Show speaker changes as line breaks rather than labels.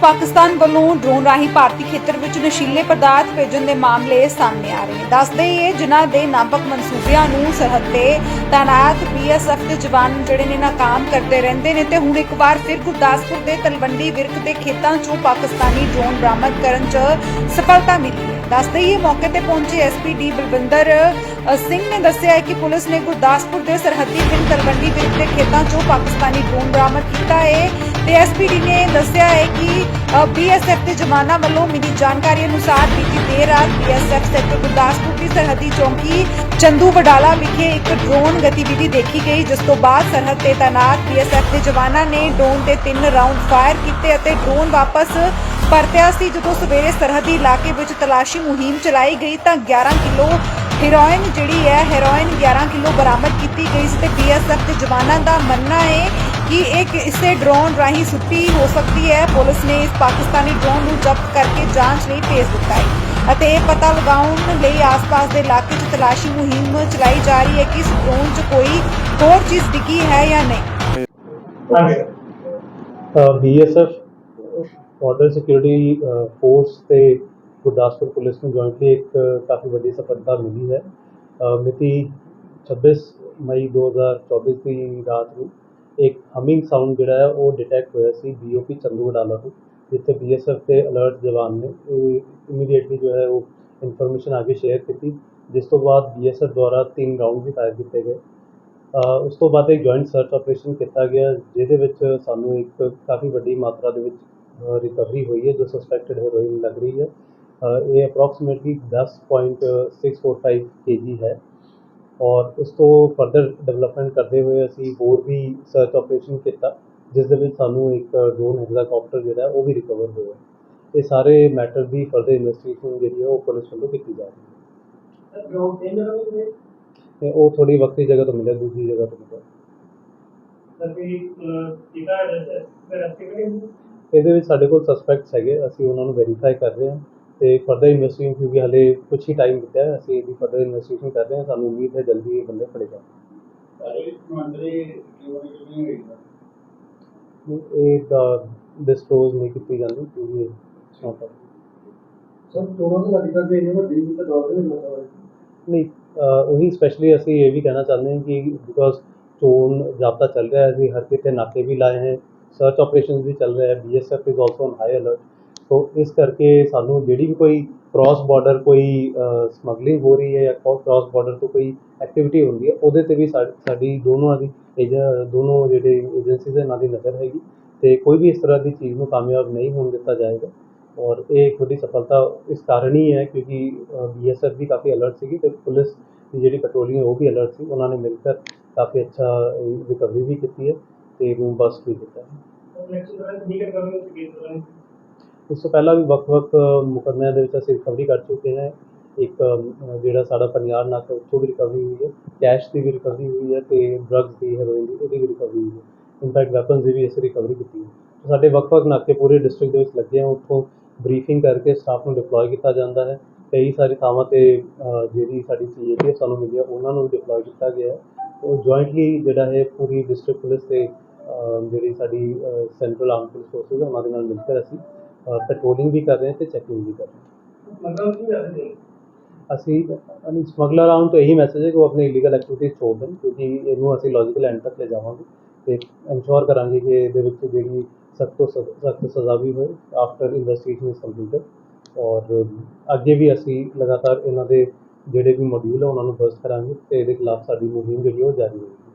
ਪਾਕਿਸਤਾਨ ਵੱਲੋਂ ਡਰੋਨ ਰਾਹੀਂ ਭਾਰਤੀ ਖੇਤਰ ਵਿੱਚ ਨਸ਼ੀਲੇ ਪਦਾਰਥ ਭੇਜਣ ਦੇ ਮਾਮਲੇ ਸਾਹਮਣੇ ਆ ਰਹੇ ਨੇ। ਦੱਸਦੇ ਇਹ ਜਿਨ੍ਹਾਂ ਦੇ ਨਾਪਕ ਮਨਸੂਬਿਆਂ ਨੂੰ ਸਰਹੱਦ ਤੇ ਤਾਇਨਾਤ ਬੀਐਸਐਫ ਦੇ ਜਵਾਨ ਜਿਹੜੇ ਨੇ ਨਾਕਾਮ ਕਰਦੇ ਰਹਿੰਦੇ ਨੇ ਤੇ ਹੁਣ ਇੱਕ ਵਾਰ ਫਿਰ ਗੁਰਦਾਸਪੁਰ ਦੇ ਤਲਵੰਡੀ ਵਿਰਕ ਦੇ ਖੇਤਾਂ 'ਚੋਂ ਪਾਕਿਸਤਾਨੀ ਡਰੋਨ ਬਰਾਮਦ ਕਰਨ 'ਚ ਸਫਲਤਾ ਮਿਲੀ ਹੈ। ਦੱਸਦੇ ਹੀ ਮੌਕੇ ਤੇ ਪਹੁੰਚੇ ਐਸਪੀਡੀ ਬਲਵਿੰਦਰ ਸਿੰਘ ਨੇ ਦੱਸਿਆ ਹੈ ਕਿ ਪੁਲਿਸ ਨੇ ਗੁਰਦਾਸਪੁਰ ਦੇ ਸਰਹੱਦੀ ਪਿੰਡ ਤਲਵੰਡੀ ਵਿਰਕ ਦੇ ਖੇਤਾਂ 'ਚੋਂ ਪਾਕਿਸਤਾਨੀ ਡਰੋਨ ਬਰਾਮਦ ਕੀਤਾ ਹੈ। ਤੇ ਐਸਪੀਡੀ ਨੇ ਦੱਸਿਆ ਹੈ ਕਿ ਬੀਐਸਐਫ ਦੇ ਜਵਾਨਾਂ ਵੱਲੋਂ ਮਿਲੀ ਜਾਣਕਾਰੀ ਅਨੁਸਾਰ ਬੀਤੀ ਦੇਰ ਰਾਤ ਬੀਐਸਐਫ ਸੈਕਟਰ ਗੁਰਦਾਸਪੁਰ ਦੀ ਸਰਹੱਦੀ ਚੌਂਕੀ ਚੰਦੂ ਵਡਾਲਾ ਵਿਖੇ ਇੱਕ ਡਰੋਨ ਗਤੀਵਿਧੀ ਦੇਖੀ ਗਈ, ਜਿਸ ਤੋਂ ਬਾਅਦ ਸਰਹੱਦ ਤੇ ਤਾਇਨਾਤ ਬੀਐਸਐਫ ਦੇ ਜਵਾਨਾਂ ਨੇ ਡਰੋਨ ਤੇ ਤਿੰਨ ਰਾਉਂਡ ਫਾਇਰ ਕੀਤੇ ਅਤੇ ਡਰੋਨ ਵਾਪਸ ਪਰਤਿਆ ਸੀ। ਜਦੋਂ ਸਵੇਰੇ ਸਰਹੱਦੀ ਇਲਾਕੇ ਵਿੱਚ ਤਲਾਸ਼ੀ ਮੁਹਿੰਮ ਚਲਾਈ ਗਈ ਤਾਂ 11 ਕਿਲੋ ਹੈਰੋਇਨ ਜਿਹੜੀ ਹੈ, ਹੈਰੋਇਨ 11 ਕਿਲੋ ਬਰਾਮਦ ਕੀਤੀ ਗਈ ਸੀ ਤੇ ਬੀਐਸਐਫ ਦੇ ਜਵਾਨਾਂ ਦਾ ਮੰਨਣਾ ਹੈ ਕਿ ਇਹ ਕਿਸੇ ਡਰੋਨ ਰਾਹੀਂ ਸੁੱਟੀ ਹੋ ਸਕਦੀ ਹੈ। ਪੁਲਿਸ ਨੇ ਇਸ ਪਾਕਿਸਤਾਨੀ ਡਰੋਨ ਨੂੰ ਜ਼ਬਤ ਕਰਕੇ ਜਾਂਚ ਲਈ ਭੇਜ ਦਿੱਤਾ ਹੈ ਅਤੇ ਇਹ ਪਤਾ ਲਗਾਉਣ ਲਈ ਆਸ-ਪਾਸ ਦੇ ਇਲਾਕੇ 'ਚ ਤਲਾਸ਼ੀ ਮੁਹਿੰਮ ਚਲਾਈ ਜਾ ਰਹੀ ਹੈ ਕਿ ਇਸ ਡਰੋਨ 'ਚ ਕੋਈ ਹੋਰ ਚੀਜ਼ ਡਿੱਗੀ ਹੈ ਜਾਂ ਨਹੀਂ।
ਬੀਐਸਐਫ ਬਾਰਡਰ ਸਿਕਿਉਰਿਟੀ ਫੋਰਸ ਤੇ ਗੁਰਦਾਸਪੁਰ ਪੁਲਿਸ ਨੂੰ ਜੁਆਇੰਟਲੀ ਇੱਕ ਕਾਫੀ ਵੱਡੀ ਸਫਲਤਾ ਮਿਲੀ ਹੈ। ਅਹ ਮਿਤੀ 26 ਮਈ 2024 ਦੀ ਰਾਤ ਨੂੰ ਇੱਕ ਹਮਿੰਗ ਸਾਊਂਡ ਜਿਹੜਾ ਹੈ, ਉਹ ਡਿਟੈਕਟ ਹੋਇਆ ਸੀ ਬੀਓਪੀ ਚੰਦੂ ਵਡਾਲਾ ਤੋਂ, ਜਿੱਥੇ ਬੀਐਸਐਫ ਦੇ ਅਲਰਟ ਜਵਾਨ ਨੇ ਇਮੀਡੀਏਟਲੀ ਜੋ ਹੈ ਉਹ ਇਨਫੋਰਮੇਸ਼ਨ ਆਗੇ ਸ਼ੇਅਰ ਕੀਤੀ, ਜਿਸ ਤੋਂ ਬਾਅਦ ਬੀਐਸਐਫ ਦੁਆਰਾ ਤਿੰਨ ਰਾਊਂਡ ਵੀ ਫਾਇਰ ਕੀਤੇ ਗਏ। ਉਸ ਤੋਂ ਬਾਅਦ ਇੱਕ ਜੁਆਇੰਟ ਸਰਚ ਆਪਰੇਸ਼ਨ ਕੀਤਾ ਗਿਆ, ਜਿਹਦੇ ਵਿੱਚ ਸਾਨੂੰ ਇੱਕ ਕਾਫੀ ਵੱਡੀ ਮਾਤਰਾ ਦੇ ਵਿੱਚ ਰਿਕਵਰੀ ਹੋਈ ਹੈ, ਜੋ ਸਸਪੈਕਟਡ ਹੈਰੋਇਨ ਲੱਗ ਰਹੀ ਹੈ। ਇਹ ਅਪਰੋਕਸੀਮੇਟਲੀ 10.645 kg ਹੈ। ਔਰ ਉਸ ਤੋਂ ਫਰਦਰ ਡਿਵੈਲਪਮੈਂਟ ਕਰਦੇ ਹੋਏ ਅਸੀਂ ਹੋਰ ਵੀ ਸਰਚ ਆਪਰੇਸ਼ਨ ਕੀਤਾ ਜਿਸ ਦੇ ਵਿੱਚ ਸਾਨੂੰ ਇੱਕ ਡਰੋਨ ਹੈਲੀਕਾਪਟਰ ਜਿਹੜਾ ਉਹ ਵੀ ਰਿਕਵਰ ਹੋਇਆ। ਇਹ ਸਾਰੇ ਮੈਟਰ ਦੀ ਫਰਦਰ ਇਨਵੈਸਟੀਗੇਸ਼ਨ ਜਿਹੜੀ ਹੈ ਉਹ ਪੁਲਿਸ ਵੱਲੋਂ ਕੀਤੀ ਜਾ ਰਹੀ ਹੈ।
ਗਰਾਊਂਡ ਤੇ ਨਾ ਹੋਵੇ
ਤੇ ਉਹ ਥੋੜੀ ਵਕਤੀ ਜਗ੍ਹਾ ਤੋਂ ਮਿਲਿਆ ਦੂਸਰੀ ਜਗ੍ਹਾ ਤੋਂ ਮਿਲਿਆ। ਇਹਦੇ ਵਿੱਚ ਸਾਡੇ ਕੋਲ ਸਸਪੈਕਟਸ ਹੈਗੇ ਅਸੀਂ ਉਹਨਾਂ ਨੂੰ ਵੈਰੀਫਾਈ ਕਰ ਰਹੇ ਹਾਂ। ਤੇ ਫਰਦਰ ਇਨਵੈਸਟੀਗੇਸ਼ਨ ਕਿਉਂਕਿ ਹਲੇ ਕੁਝ ਹੀ ਟਾਈਮ ਬਚਿਆ ਹੈ ਅਸੀਂ ਇਹਦੀ ਫਰਦਰ ਇਨਵੈਸਟੀਗੇਸ਼ਨ ਕਰ ਰਹੇ ਹਾਂ ਸਾਨੂੰ ਉਮੀਦ ਹੈ ਜਲਦੀ ਇਹ ਬੰਦੇ ਫੜੇ ਜਾਣਗੇ
ਸਾਰੇ ਮੰਤਰੀ ਕਿਉਂ ਨਹੀਂ ਹੋਈ?
ਇਹ ਡਿਸਕਲੋਜ਼ ਨਹੀਂ ਕੀਤੀ ਜਾਂਦੀ ਕਿਉਂਕਿ ਇਹ not a-
ਸਰ ਦੋਨੋਂ ਦੇ ਲੱਗ ਕਰਦੇ ਨੇ ਵੱਡੀ ਤਾਂ ਦੌੜ ਦੇ ਨਹੀਂ
ਨਹੀਂ ਅਹ ਉਹੀ ਸਪੈਸ਼ਲੀ ਅਸੀਂ ਇਹ ਵੀ ਕਹਿਣਾ ਚਾਹੁੰਦੇ ਹਾਂ ਕਿ ਬਿਕੋਜ਼ ਚੋਣ ਜਾਬਤਾ ਚੱਲ ਰਿਹਾ ਹੈ ਅਸੀਂ ਹਰ ਕਿਤੇ ਨਾਕੇ ਵੀ ਲਾਏ ਹੈ ਸਰਚ ਆਪਰੇਸ਼ਨਸ ਵੀ ਚੱਲ ਰਿਹਾ ਹੈ BSF is also on high alert so ਇਸ ਕਰਕੇ ਸਾਨੂੰ ਜਿਹੜੀ ਵੀ ਕੋਈ ਕ੍ਰਾਸ ਬਾਰਡਰ ਕੋਈ ਸਮਗਲਿੰਗ ਹੋ ਰਹੀ ਹੈ ਜਾਂ ਕ੍ਰਾਸ ਬਾਰਡਰ ਤੋਂ ਕੋਈ ਐਕਟੀਵਿਟੀ ਹੁੰਦੀ ਹੈ, ਉਹਦੇ ਤੇ ਵੀ ਸਾਡੀ ਦੋਨੋਂ ਦੀ ਏਜ, ਦੋਨੋਂ ਜਿਹੜੇ ਏਜੰਸੀਜ਼ ਹੈ, ਇਹਨਾਂ ਦੀ ਨਜ਼ਰ ਹੈਗੀ। ਤੇ ਕੋਈ ਵੀ ਇਸ ਤਰ੍ਹਾਂ ਦੀ ਚੀਜ਼ ਨੂੰ ਕਾਮਯਾਬ ਨਹੀਂ ਹੋਣ ਦਿੱਤਾ ਜਾਏਗਾ। ਔਰ ਇਹ ਇੱਕ ਵੱਡੀ ਸਫਲਤਾ ਇਸ ਕਾਰਨ ਹੀ ਹੈ ਕਿਉਂਕਿ ਬੀਐਸਐਫ ਵੀ ਕਾਫੀ ਅਲਰਟ ਸੀਗੀ ਤੇ ਪੁਲਿਸ ਦੀ ਜਿਹੜੀ ਪੈਟਰੋਲਿੰਗ ਉਹ ਵੀ ਅਲਰਟ ਸੀ। ਉਹਨਾਂ ਨੇ ਮਿਲ ਕੇ ਕਾਫੀ ਅੱਛਾ ਰਿਕਵਰੀ ਵੀ ਕੀਤੀ ਹੈ ਤੇ ਰੂਮ ਬਸਟ ਵੀ ਕੀਤਾ ਹੈ। ਇਸ ਤੋਂ ਪਹਿਲਾਂ ਵੀ ਵੱਖ-ਵੱਖ ਮੁਕੱਦਮਿਆਂ ਦੇ ਵਿੱਚ ਅਸੀਂ ਰਿਕਵਰੀ ਕਰ ਚੁੱਕੇ ਹਾਂ। ਇੱਕ ਜਿਹੜਾ ਸਾਡਾ ਪਨਿਆਰ ਨਾਕਾ ਉੱਥੋਂ ਵੀ ਰਿਕਵਰੀ ਹੋਈ ਹੈ। ਕੈਸ਼ ਦੀ ਵੀ ਰਿਕਵਰੀ ਹੋਈ ਹੈ ਤੇ ਡਰੱਗਸ ਦੀ ਹੈਰੋਇਨ ਦੀ ਇਹਦੀ ਵੀ ਰਿਕਵਰੀ ਹੋਈ ਹੈ। ਇਨਫੈਕਟ ਵੈਪਨਸ ਦੀ ਵੀ ਅਸੀਂ ਰਿਕਵਰੀ ਕੀਤੀ ਹੈ। ਸਾਡੇ ਵੱਖ-ਵੱਖ ਨਾਕੇ ਪੂਰੇ ਡਿਸਟ੍ਰਿਕਟ ਦੇ ਵਿੱਚ ਲੱਗੇ ਆ ਉੱਥੋਂ ਬਰੀਫਿੰਗ ਕਰਕੇ ਸਟਾਫ ਨੂੰ ਡਿਪਲੋਏ ਕੀਤਾ ਜਾਂਦਾ ਹੈ। ਕਈ ਸਾਰੀ ਥਾਵਾਂ ਤੇ ਜਿਹੜੀ ਸਾਡੀ ਸੀਏਟੀ ਸਾਨੂੰ ਮਿਲੀ ਉਹਨਾਂ ਨੂੰ ਡਿਪਲੋਏ ਕੀਤਾ ਗਿਆ ਹੈ। ਉਹ ਜੁਆਇੰਟਲੀ ਜਿਹੜਾ ਹੈ, ਪੂਰੀ ਡਿਸਟ੍ਰਿਕਟ ਪੁਲਿਸ ਤੇ ਜਿਹੜੀ ਸਾਡੀ ਸੈਂਟਰਲ ਆਰਮ ਪੁਲਿਸ ਫੋਰਸਿਸ ਉਹਨਾਂ ਦੇ ਨਾਲ ਮਿਲ ਕੇ ਅਸੀਂ ਪੈਟਰੋਲਿੰਗ ਵੀ ਕਰ ਰਹੇ ਤੇ ਚੈਕਿੰਗ ਵੀ ਕਰ ਰਹੇ। ਅਸੀਂ ਸਮਗਲਰ ਆਉਣ ਤੋਂ ਇਹੀ ਮੈਸੇਜ ਹੈ ਕਿ ਉਹ ਆਪਣੀ ਇਲੀਗਲ ਐਕਟੀਵਿਟੀਜ਼ ਛੋੜ ਦੇਣ ਕਿਉਂਕਿ ਇਹਨੂੰ ਅਸੀਂ ਲੌਜੀਕਲ ਐਂਡ ਤੱਕ ਲੈ ਜਾਵਾਂਗੇ ਤੇ ਇਨਸ਼ੋਰ ਕਰਾਂਗੇ ਕਿ ਇਹਦੇ ਵਿੱਚ ਜਿਹੜੀ ਸਖਤ ਤੋਂ ਸਖਤ ਸਜ਼ਾ ਵੀ ਹੋਏ ਆਫਟਰ ਇਨਵੈਸਟੀਗੇਸ਼ਨ ਇਜ਼ ਕੰਪਲੀਟਡ ਔਰ ਅੱਗੇ ਵੀ ਅਸੀਂ ਲਗਾਤਾਰ ਇਹਨਾਂ ਦੇ ਜਿਹੜੇ ਵੀ ਮੋਡਿਊਲ ਹੈ ਉਹਨਾਂ ਨੂੰ ਬਰਸਟ ਕਰਾਂਗੇ ਤੇ ਇਹਦੇ ਖਿਲਾਫ ਸਾਡੀ ਮੁਹਿੰਮ ਜਿਹੜੀ ਉਹ ਜਾਰੀ ਰਹੇਗੀ